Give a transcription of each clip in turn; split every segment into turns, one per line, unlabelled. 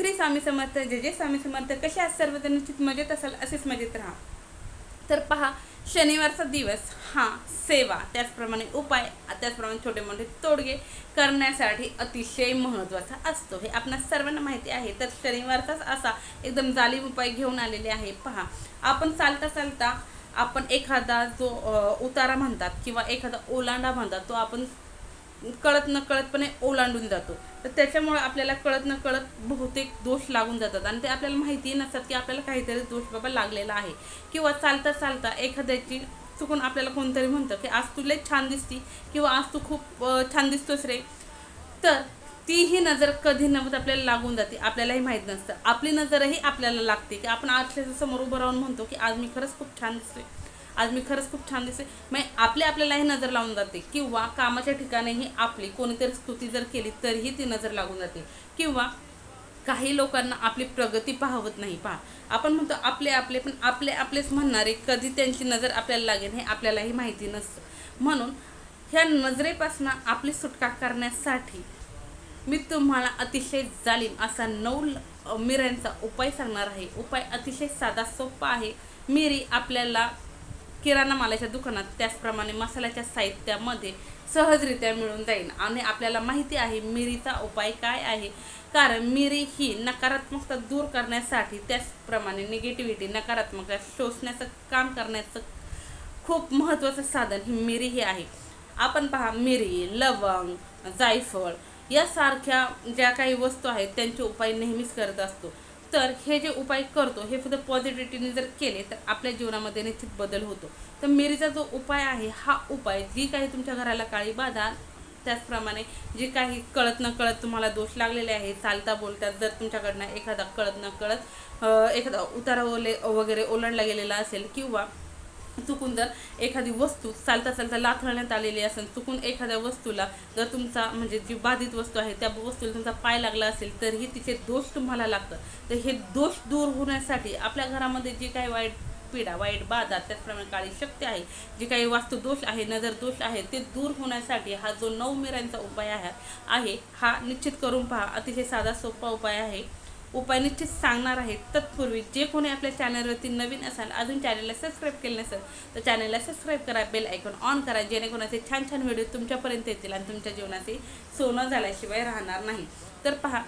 श्री स्वामी समर्थ जे जे स्वामी समर्थ कसे आज सर्वजण मजेत असाल असेच मजेत राहा. तर पहा शनिवारचा दिवस हा सेवा त्याचप्रमाणे उपाय त्याचप्रमाणे छोटे मोठे तोडगे करण्यासाठी अतिशय महत्त्वाचा असतो. हे आपणास सर्वांना माहिती आहे. तर शनिवारचाच असा एकदम जालीम उपाय घेऊन आलेले आहे. पहा आपण चालता चालता आपण एखादा जो उतारा म्हणतात किंवा एखादा ओलांडा म्हणतात तो आपण कळत न कळतपणे ओलांडून जातो. तर त्याच्यामुळे आपल्याला कळत न कळत बहुतेक दोष लागून जातात. आणि ते आपल्याला माहिती नसतात की आपल्याला काहीतरी दोष बाबा लागलेला आहे. किंवा चालता चालता एखाद्याची चुकून आपल्याला कोणतरी म्हणतं की आज तू लय छान दिसती किंवा आज तू खूप छान दिसतोस रे. तर तीही नजर कधी नव्हत आपल्याला लागून जाते. आपल्यालाही माहीत नसतं. आपली नजरही आपल्याला लागते की आपण आरशाच्या समोर उभं राहून म्हणतो की आज मी खरंच खूप छान दिसतोय. आज मी खरंच खूप छान दिसते. मग आपली आपल्यालाही नजर लावून जाते. किंवा कामाच्या ठिकाणीही आपली कोणीतरी स्तुती जर केली तरीही ती नजर लागून जाते. किंवा काही लोकांना आपली प्रगती पाहवत नाही. पहा आपण म्हणतो आपले आपले पण आपले आपलेच म्हणणारे कधी त्यांची नजर आपल्याला लागेल हे आपल्यालाही माहिती नसतं. म्हणून ह्या नजरेपासून आपली सुटका करण्यासाठी मी तुम्हाला अतिशय जालीम असा नऊ ल- मिऱ्यांचा उपाय सांगणार आहे. उपाय अतिशय साधा सोपा आहे. मिरी आपल्याला किराणा मालाच्या दुकानात त्याचप्रमाणे मसाल्याच्या साहित्यामध्ये सहजरित्या मिळून जाईल. आणि आपल्याला माहिती आहे मिरीचा उपाय काय आहे? कारण मिरी ही नकारात्मकता दूर करण्यासाठी त्याचप्रमाणे निगेटिव्हिटी नकारात्मकता शोषण्याचं काम करण्याचं खूप महत्त्वाचं साधन ही मिरी हे आहे. आपण पहा मिरी लवंग जायफळ यासारख्या ज्या काही वस्तू आहेत त्यांचे उपाय नेहमीच करत असतो. तर हे जे उपाय करतो हे फक्त पॉझिटिव्हिटीने जर केले तर आपल्या जीवनामध्ये निश्चित बदल होतो. तर मिरीचा जो उपाय आहे हा उपाय जी काही तुमच्या घराला काळी बाधा त्याचप्रमाणे जे काही कळत न कळत तुम्हाला दोष लागलेले आहे चालता बोलता जर तुमच्याकडनं एखादा कळत न कळत एखादा उतारा ओले वगैरे ओलांडला गेलेला असेल किंवा चुकून जर एखादी वस्तू चालता चालता लाथळण्यात आलेली असेल चुकून एखाद्या वस्तूला जर तुमचा म्हणजे जी बाधित वस्तू आहे त्या वस्तूला तुमचा पाय लागला असेल तरीही तिचे दोष तुम्हाला लागतं तर हे दोष दूर होण्यासाठी आपल्या घरामध्ये जे काही वाईट पीडा वाईट बाधा त्याचप्रमाणे काळी शक्ती आहे जे काही वास्तू दोष आहे नजर दोष आहे ते दूर होण्यासाठी हा जो नऊ मिरांचा उपाय आहे आहे हा निश्चित करून पहा. अतिशय साधा सोपा उपाय आहे. उपाय निश्चित सांगणार आहे. तत्पूर्वी जे कोणी आपल्या चॅनलवरती नवीन असाल अजून चॅनलला सबस्क्राईब केलं नसेल तर चॅनलला सबस्क्राईब करा बेल आयकॉन ऑन करा जेणेकरून असे छान छान व्हिडिओ तुमच्यापर्यंत येतील आणि तुमच्या जीवनाचे सोनं झाल्याशिवाय राहणार नाही. तर पहा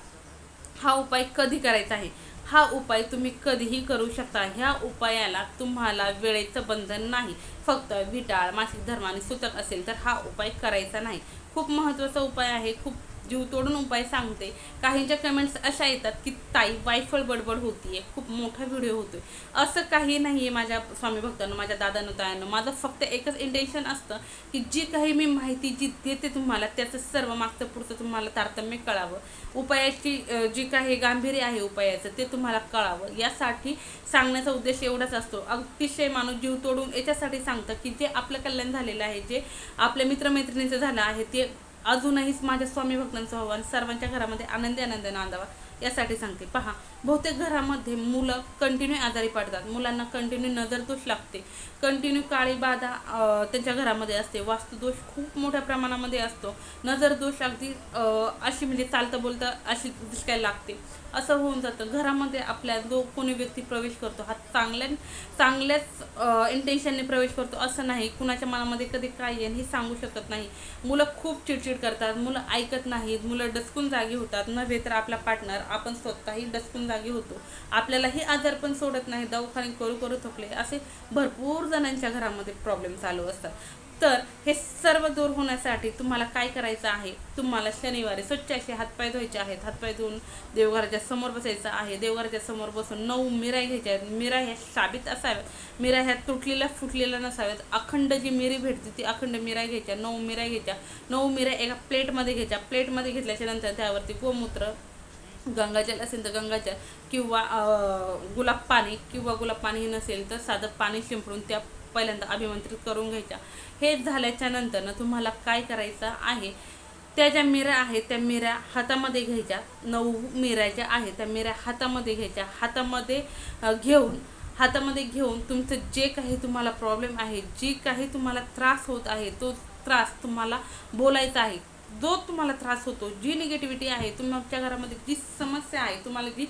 हा उपाय कधी करायचा आहे? हा उपाय तुम्ही कधीही करू शकता. ह्या उपायाला तुम्हाला वेळेचं बंधन नाही. फक्त विटाळ मासिक धर्माने आणि सुतक असेल तर हा उपाय करायचा नाही. खूप महत्त्वाचा उपाय आहे खूप जीव तोडून उपाय सांगते. काहींच्या कमेंट्स अशा येतात की ताई वायफळ बडबड होतीये. खूप मोठा व्हिडिओ होतोय. असं काही नाही आहे माझ्या स्वामी भक्तांनो माझ्या दादानं तायानं. माझं फक्त एकच इंटेन्शन असतं की जी काही मी माहिती जी देते तुम्हाला त्याचं सर्व मागचं पुढचं तुम्हाला तारतम्य कळावं. उपायाची जी काही गांभीर्य आहे उपायाचं ते तुम्हाला कळावं. यासाठी सांगण्याचा उद्देश एवढाच असतो. अतिशय माणूस जीव तोडून याच्यासाठी सांगतं की जे आपलं कल्याण झालेलं आहे जे आपल्या मित्रमैत्रिणीचं झालं आहे ते अजूनही माझ्या स्वामी भक्तांचं व्हावं आणि सर्वांच्या घरामध्ये आनंदी आनंद नांदावा यासाठी सांगते. पहा बहुतेक घरामध्ये मुलं कंटिन्यू आजारी पडतात. मुलांना कंटिन्यू नजरदोष लागते. कंटिन्यू काळी बाधा त्यांच्या घरामध्ये असते. वास्तुदोष खूप मोठ्या प्रमाणामध्ये असतो. नजरदोष अगदी अशी म्हणजे चालतं बोलतं अशी दिसायला लागते. असं होऊन जातं. घरामध्ये आपल्या जो कोणी व्यक्ती प्रवेश करतो हा चांगल्या चांगल्याच इंटेन्शनने प्रवेश करतो असं नाही. कुणाच्या मनामध्ये कधी काय येईल हे सांगू शकत नाही. मुलं खूप चिडचिड करतात. मुलं ऐकत नाहीत. मुलं डसकून जागी होतात. नव्हे तर आपला पार्टनर आपण स्वतःही डसकून जागी होतो. आपल्यालाही आजार पण सोडत नाही दवाखाने करू करू थकले असे भरपूर जणांच्या घरामध्ये प्रॉब्लेम चालू असतात. तर हे सर्व दूर होण्यासाठी तुम्हाला काय करायचं आहे? तुम्हाला शनिवारी स्वच्छ असे हातपाय धुवायचे आहेत. हातपाय धुवून देवघराच्या समोर बसायचं आहे. देवघराच्या समोर बसून नऊ मिराय घ्यायच्या आहेत. मिरा ह्या साबित असाव्यात. मिरा ह्या तुटलेल्या फुटलेल्या नसाव्यात. अखंड जी मिरी भेटते ती अखंड मिराय घ्यायच्या. नऊ मिराय घ्यायच्या. नऊ मिऱ्या एका प्लेटमध्ये घ्यायच्या. प्लेटमध्ये घेतल्याच्या नंतर त्यावरती गोमूत्र गंगाजल असेल तर गंगाजल किंवा गुलाब पाणी किंवा गुलाब पाणी नसेल तर साधं पाणी शिंपडून त्या पहिल्यांदा अभिमंत्रित करून घ्यायच्या. हे झाल्याच्यानंतर ना तुम्हाला काय करायचं आहे? त्या ज्या मिऱ्या आहेत त्या मिऱ्या हातामध्ये घ्यायच्या. नऊ मिऱ्या ज्या आहेत त्या मिऱ्या हातामध्ये घ्यायच्या. हातामध्ये घेऊन हातामध्ये घेऊन तुमचं जे काही तुम्हाला प्रॉब्लेम आहे जी काही तुम्हाला त्रास होत आहे तो त्रास तुम्हाला बोलायचा आहे. जो तुम्हाला त्रास होतो जी निगेटिव्हिटी आहे तुमच्या घरामध्ये जी समस्या आहे तुम्हाला जी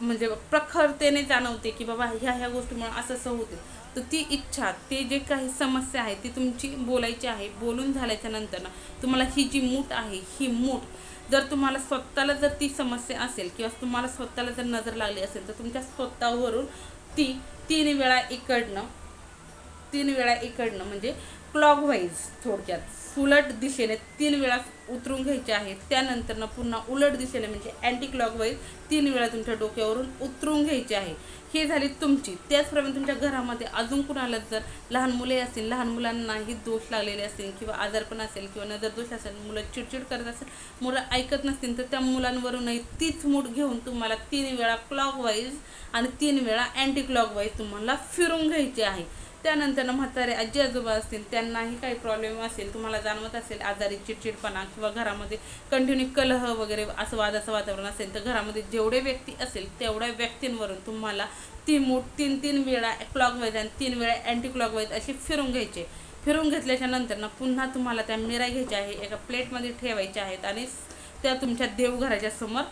म्हणजे प्रखरतेने जाणवते की बाबा ह्या ह्या गोष्टीमुळे असं असं होते तर ती इच्छा ते जे काही समस्या आहे ती तुमची बोलायची आहे बोलून झाल्याच्यानंतर ना तुम्हाला ही जी मूठ आहे ही मूठ जर तुम्हाला स्वतःला जर ती समस्या असेल किंवा तुम्हाला स्वतःला जर नजर लागली असेल तर तुमच्या स्वतःवरून ती तीन वेळा इकडनं तीन वेळा इकडनं म्हणजे क्लॉकवाईज थोडक्यात उलट दिशेने तीन वेळा उतरून घ्यायचे आहेत. त्यानंतरनं पुन्हा उलट दिशेने म्हणजे अँटी क्लॉकवाईज तीन वेळा तुमच्या डोक्यावरून उतरून घ्यायचे आहे. हे झाली तुमची. त्याचप्रमाणे तुमच्या घरामध्ये अजून कुणाला जर लहान मुले असतील लहान मुलांनाही दोष लागलेले असतील किंवा आजारपण असेल किंवा नजर दोष असेल मुलं चिडचिड करत असेल मुलं ऐकत नसतील तर त्या मुलांवरूनही तीच मूठ घेऊन तुम्हाला तीन वेळा क्लॉकवाईज आणि तीन वेळा अँटी क्लॉकवाईज तुम्हाला फिरून घ्यायचे आहे. त्यानंतर म्हातारे आजी आजोबा असतील त्यांनाही काही प्रॉब्लेम असेल तुम्हाला जाणवत असेल आजारी चिडचिडपणा किंवा घरामध्ये कंटिन्यू कलह वगैरे असं वादाचं वातावरण असेल तर घरामध्ये जेवढे व्यक्ती असेल तेवढ्या व्यक्तींवरून तुम्हाला ती मूठ तीन तीन वेळा क्लॉकवाईज आणि तीन वेळा अँटी क्लॉकवाईज अशी फिरून घ्यायचे फिरून घेतल्याच्या नंतर ना पुन्हा तुम्हाला त्या मिरा घ्यायच्या आहे एका प्लेटमध्ये ठेवायच्या आहेत आणि त्या तुमच्या देवघराच्या समोर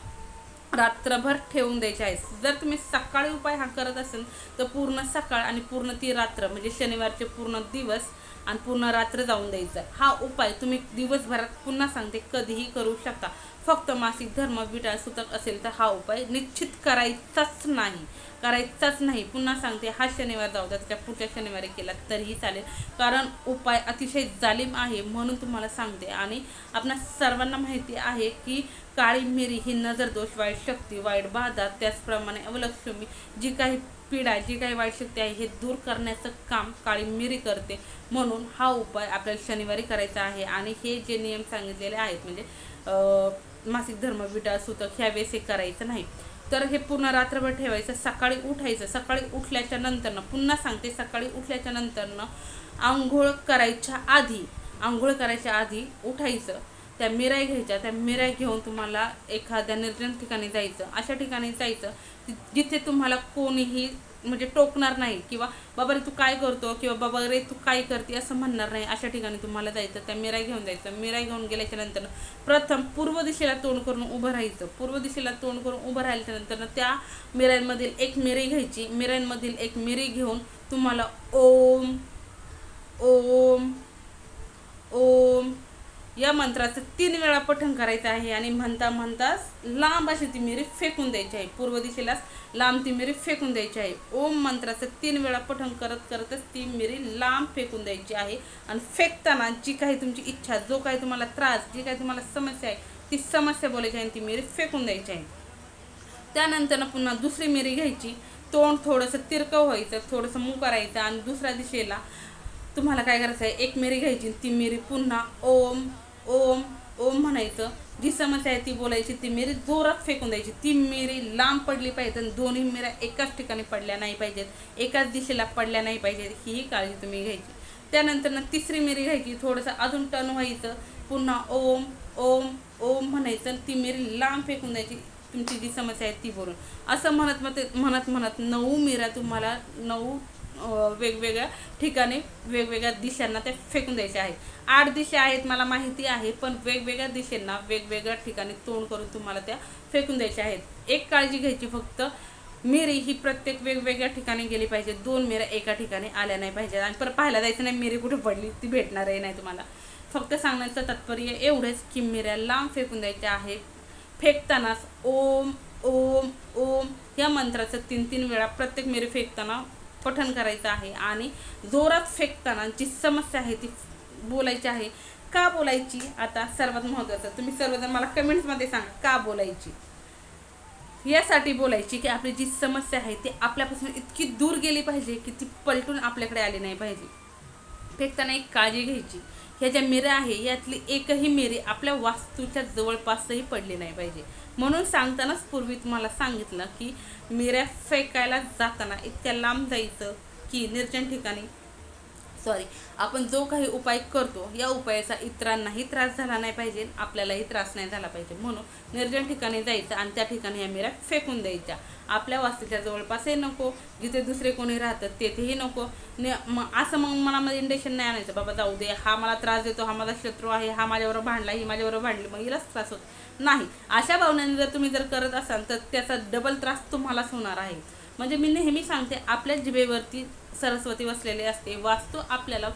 रात्रभर ठेवून द्यायचे आहे जर तुम्ही सकाळी उपाय हा करत असेल तर पूर्ण सकाळ आणि पूर्ण ती रात्र म्हणजे शनिवारचे पूर्ण दिवस आणि पूर्ण रात्र जाऊन द्यायचं हा उपाय तुम्ही दिवसभरात पुन्हा सांगते कधीही करू शकता. फक्त मासिक धर्म विटाळ सुतक असेल तर हा उपाय निश्चित करायचाच नाही. करायचाच नाही. पुन्हा सांगते हा शनिवार जाऊ द्या त्याच्या पुढच्या शनिवारी केला तरीही चालेल. कारण उपाय अतिशय जालिम आहे म्हणून तुम्हाला सांगते. आणि आपणा सर्वांना माहिती आहे की काळी मिरी ही नजर दोष वाईट शक्ती वाईट बाधा त्याचप्रमाणे अवलक्ष्मी जी काही पीडा जी काही वाईट शक्ती आहे हे दूर करण्याचं काम काळी मिरी करते. म्हणून हा उपाय आपल्याला शनिवारी करायचा आहे. आणि हे जे नियम सांगितलेले आहेत म्हणजे मासिक धर्म विटा सुतक ह्या वेळेस हे करायचं नाही. तर हे पूर्ण रात्रभर ठेवायचं सकाळी उठायचं. सकाळी उठल्याच्या नंतरनं पुन्हा सांगते सकाळी उठल्याच्या नंतरनं आंघोळ करायच्या आधी आंघोळ करायच्या आधी उठायचं. त्या मिराई घ्यायच्या त्या मिराई घेऊन तुम्हाला एखाद्या निर्जन ठिकाणी जायचं. अशा ठिकाणी जायचं जिथे तुम्हाला कोणीही म्हणजे टोकणार नाही किंवा बाबा रे तू काय करतो? किंवा बाबा रे तू काय करते? असं म्हणणार नाही. अशा ठिकाणी तुम्हाला जायचं त्या मिराई घेऊन जायचं. मिराई घेऊन गेल्याच्यानंतर प्रथम पूर्व दिशेला तोंड करून उभं राहायचं. पूर्व दिशेला तोंड करून उभं राहिल्याच्या नंतर त्या मिराईंमधील एक मिरी घ्यायची. मिराईंमधील एक मिरी घेऊन तुम्हाला ओम ओम या मंत्राचं तीन वेळा पठण करायचं आहे आणि म्हणता म्हणताच लांब अशी ती मिरी फेकून द्यायची आहे. पूर्व दिशेलाच लांब ती मिरी फेकून द्यायची आहे. ओम मंत्राचं तीन वेळा पठण करत करतच ती मिरी लांब फेकून द्यायची आहे. आणि फेकताना जी काही तुमची इच्छा जो काही तुम्हाला त्रास जी काही तुम्हाला समस्या आहे ती समस्या बोलायची आहे आणि ती मिरी फेकून द्यायची आहे. त्यानंतर पुन्हा दुसरी मिरी घ्यायची. तोंड थोडंसं तिरकं व्हायचं थोडंसं मू करायचं आणि दुसऱ्या दिशेला तुम्हाला काय करायचं आहे? एक मिरी घ्यायची ती मिरी पुन्हा ओम ओम ओम म्हणायचं. जी समस्या आहे ती बोलायची ती मिरी जोरात फेकून द्यायची. ती मिरी लांब पडली पाहिजे आणि दोन्ही मिऱ्या एकाच ठिकाणी पडल्या नाही पाहिजेत. एकाच दिशेला पडल्या नाही पाहिजेत हीही काळजी तुम्ही घ्यायची. त्यानंतर ना तिसरी मिरी घ्यायची. थोडंसं अजून टर्न व्हायचं. पुन्हा ओम ओम ओम म्हणायचं आणि ती मिरी लांब फेकून द्यायची. तुमची जी समस्या आहे ती बोलून. असं म्हणत म्हणत म्हणत म्हणत नऊ मिऱ्या तुम्हाला नऊ वेगवेगळ्या ठिकाणी वेगवेगळ्या दिशांना त्या फेकून द्यायचे आहेत. आठ दिशा आहेत मला माहिती आहे पण वेगवेगळ्या दिशेंना वेगवेगळ्या ठिकाणी तोंड करून तुम्हाला त्या फेकून द्यायच्या आहेत. एक काळजी घ्यायची फक्त. मिरी ही प्रत्येक वेगवेगळ्या ठिकाणी गेली पाहिजे. दोन मिऱ्या एका ठिकाणी आल्या नाही पाहिजेत. आणि परत पाहायला जायचं नाही मिरी कुठे पडली ती भेटणार आहे नाही तुम्हाला. फक्त सांगण्याचं तात्पर्य एवढंच की मिऱ्या लांब फेकून द्यायच्या आहेत. फेकतानाच ओम ओम ओम या मंत्राचं तीन तीन वेळा प्रत्येक मिरी फेकताना पठण करायचं आहे आणि जोरात फेकताना जी समस्या आहे ती बोलायची आहे का बोलायची? आता सर्वात महत्त्वाचं तुम्ही सर्वजण मला कमेंट्समध्ये सांगा का बोलायची? यासाठी बोलायची की आपली जी समस्या आहे ती आपल्यापासून इतकी दूर गेली पाहिजे की ती पलटून आपल्याकडे आली नाही पाहिजे. फेकताना एक काळजी घ्यायची. ह्या ज्या मिऱ्या आहे यातली एकही मिरी आपल्या वास्तूच्या जवळपासही पडली नाही पाहिजे. म्हणून सांगतानाच पूर्वी तुम्हाला सांगितलं की मिऱ्या फेकायला जाताना इतक्या लांब जायचं की निर्जन ठिकाणी. सॉरी आपण जो काही उपाय करतो या उपायाचा इतरांनाही त्रास झाला नाही पाहिजे आपल्यालाही त्रास नाही झाला पाहिजे. म्हणून निर्जन ठिकाणी जायचं आणि त्या ठिकाणी या मिऱ्या फेकून द्यायच्या. आपल्या वास्तूच्या जवळपासही नको जिथे दुसरे कोणी राहतात तेथेही नको. न मग असं मग मनामध्ये इंडेक्शन नाही आणायचं. बाबा जाऊ दे हा मला त्रास देतो हा माझा शत्रू आहे हा माझ्याबरोबर भांडला ही माझ्याबरोबर भांडली मग हिलाच त्रास होतो. नाही. अशा भावनेने जर तुम्ही जर करत असाल तर त्याचा डबल त्रास तुम्हालाच होणार आहे. म्हणजे मी नेहमी सांगते आपल्या जिभेवरती सरस्वती बसलेली असते. वास्तू आपल्याला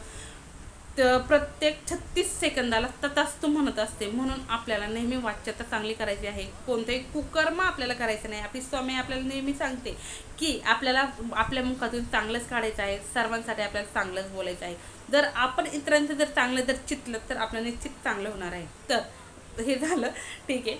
प्रत्येक छत्तीस सेकंदाला तू म्हणत असते. म्हणून आपल्याला नेहमी वाच्यता चांगली करायची आहे. कोणतंही कुकर्म आपल्याला करायचं नाही. आपली स्वामी आपल्याला नेहमी सांगते की आपल्याला आपल्या मुखातून चांगलंच काढायचं आहे. सर्वांसाठी आपल्याला चांगलंच बोलायचं आहे. जर आपण इतरांचं जर चांगलं जर चितलं तर आपलं निश्चित चांगलं होणार आहे. तर हे झालं. ठीक आहे.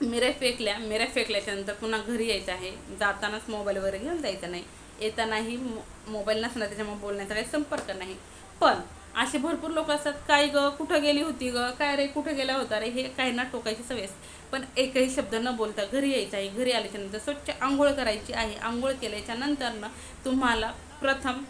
मिऱ्या फेकल्या मिऱ्या फेकल्याच्यानंतर पुन्हा घरी यायचं आहे. जातानाच मोबाईल वगैरे घेऊन जायचं नाही. येतानाही मो मोबाईल नसणार त्याच्यामुळे बोलण्याचा काही संपर्क नाही. पण असे भरपूर लोक असतात काय ग? कुठं गेली होती ग? काय रे? कुठं गेला होता रे? हे काही ना टोकायची सवय असते. पण एकही शब्द न बोलता घरी यायचं आहे. घरी आल्याच्यानंतर स्वच्छ आंघोळ करायची आहे. आंघोळ केल्याच्या नंतरनं तुम्हाला प्रथम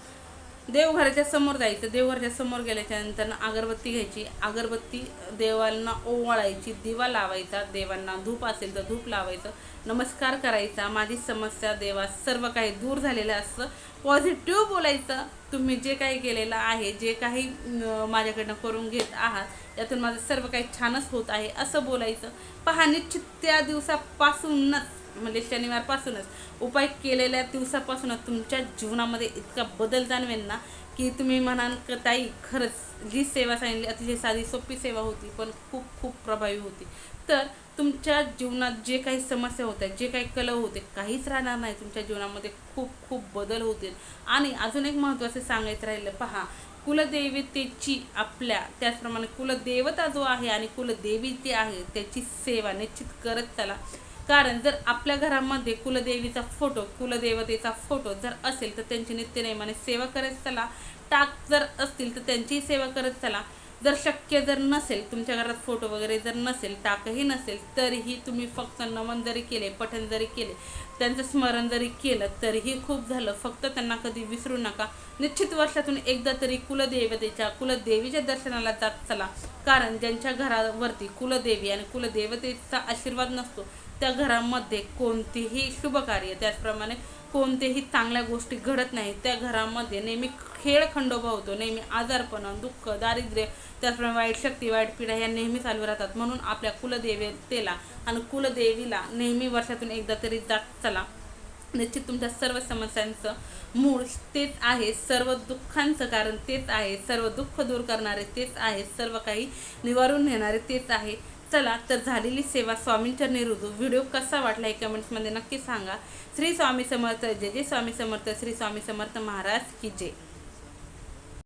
देवघराच्या समोर जायचं. देवघराच्या समोर गेल्याच्यानंतर अगरबत्ती घ्यायची. अगरबत्ती देवांना ओवाळायची दिवा लावायचा देवांना धूप असेल तर धूप लावायचं नमस्कार करायचा. माझी समस्या देवा सर्व काही दूर झालेलं असतं. पॉझिटिव्ह बोलायचं. तुम्ही जे काही केलेलं आहे जे काही माझ्याकडनं करून घेत आहात यातून माझं सर्व काही छानच होत आहे असं बोलायचं. पहा निश्चित त्या दिवसापासूनच म्हणजे शनिवारपासूनच. उपाय केलेल्या दिवसापासूनच तुमच्या जीवनामध्ये इतका बदल जाणवेल ना की तुम्ही म्हणाल का ताई खरंच जी सेवा सांगितली अतिशय साधी सोपी सेवा होती पण खूप खूप प्रभावी होती. तर तुमच्या जीवनात जे काही समस्या होत्या जे काही कलह होते काहीच राहणार नाही. तुमच्या जीवनामध्ये खूप खूप बदल होतील. आणि अजून एक महत्त्वाचं सांगायचं राहिलं पहा कुलदेवतेची आपल्या त्याचप्रमाणे कुलदेवता जो आहे आणि कुलदेवी जी आहे त्याची सेवा निश्चित करत चला. कारण जर आपल्या घरामध्ये कुलदेवीचा फोटो कुलदेवतेचा फोटो जर असेल तर त्यांची नित्यनेमाने सेवा करत चला. टाक जर असतील तर त्यांचीही सेवा करत चला. जर शक्य जर नसेल तुमच्या घरात फोटो वगैरे जर नसेल टाकही नसेल तरीही तुम्ही फक्त नमन जरी केले पठण जरी केले त्यांचं स्मरण जरी केलं तरीही खूप झालं. फक्त त्यांना कधी विसरू नका. निश्चित वर्षातून एकदा तरी कुलदेवतेच्या कुलदेवीच्या दर्शनाला जात चला. कारण ज्यांच्या घरावरती कुलदेवी आणि कुलदेवतेचा आशीर्वाद नसतो त्या घरामध्ये कोणतेही शुभकार्य त्याचप्रमाणे कोणतेही चांगल्या गोष्टी घडत नाही त्या घरामध्ये नेहमी खेळ खंडोबा होतो नेहमी आजारपणा दुःख दारिद्र्य त्याचप्रमाणे वाईट शक्ती वाईट पिढ्या ह्या नेहमी चालू राहतात. म्हणून आपल्या कुलदेवतेला आणि कुलदेवीला नेहमी वर्षातून एकदा तरी जात चला. निश्चित तुमच्या सर्व समस्यांचं मूळ तेच आहे सर्व दुःखांचं कारण तेच आहे सर्व दुःख दूर करणारे तेच आहे सर्व काही निवारून नेणारे तेच आहे. चला तर झालेली सेवा स्वामींच्या निरुजू व्हिडिओ कसा वाटला हे कमेंट्समध्ये नक्की सांगा. श्री स्वामी समर्थ जय जय स्वामी समर्थ श्री स्वामी समर्थ महाराज की जय.